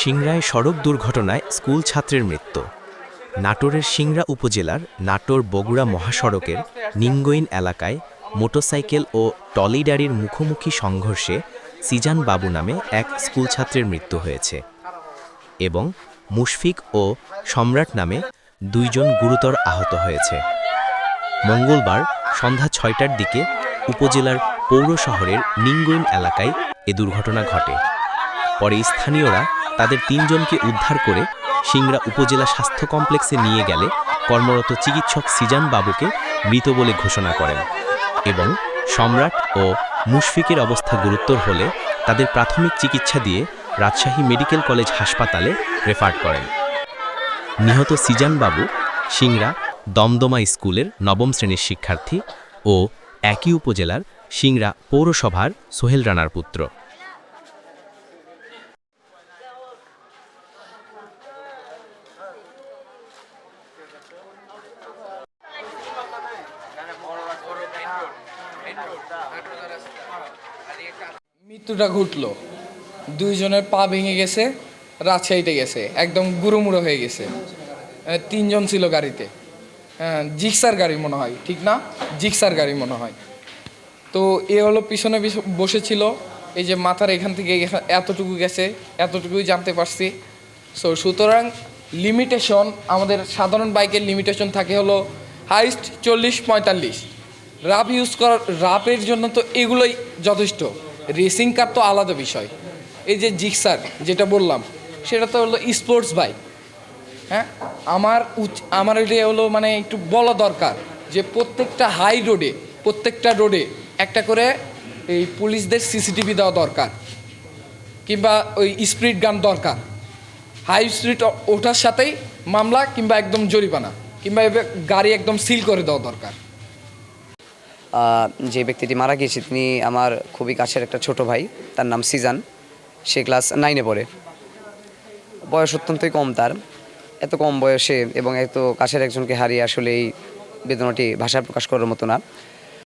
সিংড়ায় সড়ক দুর্ঘটনায় স্কুল ছাত্রের মৃত্যু। নাটোরের সিংড়া উপজেলার নাটোর বগুড়া মহাসড়কের নিঙ্গইন এলাকায় মোটরসাইকেল ও টলিডারির মুখোমুখি সংঘর্ষে সিজান বাবু নামে এক স্কুল ছাত্রের মৃত্যু হয়েছে এবং মুশফিক ও সম্রাট নামে দুইজন গুরুতর আহত হয়েছে। মঙ্গলবার সন্ধ্যা ছয়টার দিকে উপজেলার পৌর শহরের নিঙ্গইন এলাকায় এ দুর্ঘটনা ঘটে। পরে স্থানীয়রা তাদের তিনজনকে উদ্ধার করে সিংড়া উপজেলা স্বাস্থ্য কমপ্লেক্সে নিয়ে গেলে কর্মরত চিকিৎসক সিজান বাবুকে মৃত বলে ঘোষণা করেন এবং সম্রাট ও মুশফিকের অবস্থা গুরুতর হলে তাদের প্রাথমিক চিকিৎসা দিয়ে রাজশাহী মেডিকেল কলেজ হাসপাতালে রেফার করেন। নিহত সিজান বাবু সিংড়া দমদমা স্কুলের নবম শ্রেণির শিক্ষার্থী ও একই উপজেলার সিংড়া পৌরসভার সোহেল রানার পুত্র। মৃত্যুটা ঘটলো। দুইজনের পা ভেঙে গেছে, রাজশাহীতে গেছে, একদম গুঁড়োমুড়ো হয়ে গেছে। তিনজন ছিল গাড়িতে। জিক্সার গাড়ি মনে হয়, ঠিক না? জিক্সার গাড়ি মনে হয়। তো এ হলো পিছনে বসেছিল। এই যে মাথার এখান থেকে এতটুকু গেছে, এতটুকুই জানতে পারছি। সো সুতরাং লিমিটেশন আমাদের সাধারণ বাইকের লিমিটেশন থাকে হলো হাইস্ট চল্লিশ, পঁয়তাল্লিশ। রাপ ইউজ করার রাপের জন্য তো এগুলোই যথেষ্ট। রেসিং কার তো আলাদা বিষয়। এই যে জিক্সার যেটা বললাম, সেটা তো হলো স্পোর্টস বাইক হ্যাঁ? আমার উচ- আমার এটা হলো মানে একটু বলা দরকার যে প্রত্যেকটা হাই রোডে প্রত্যেকটা রোডে একটা করে এই পুলিশদের সিসিটিভি দেওয়া দরকার। কিংবা ওই স্পিড গান দরকার। হাই স্ট্রিট ওঠার সাথেই মামলা কিংবা একদম জরিমানা কিংবা গাড়ি একদম সিল করে দেওয়া দরকার। যে ব্যক্তিটি মারা গিয়েছে তিনি আমার খুবই কাছের একটা ছোট ভাই, তার নাম সিজান। সে ক্লাস নাইনে পড়ে। বয়স অত্যন্তই কম তার। এত কম বয়সে এবং এত কাছের একজনকে হারিয়ে আসলে এই বেদনাটি ভাষায় প্রকাশ করার মতো না।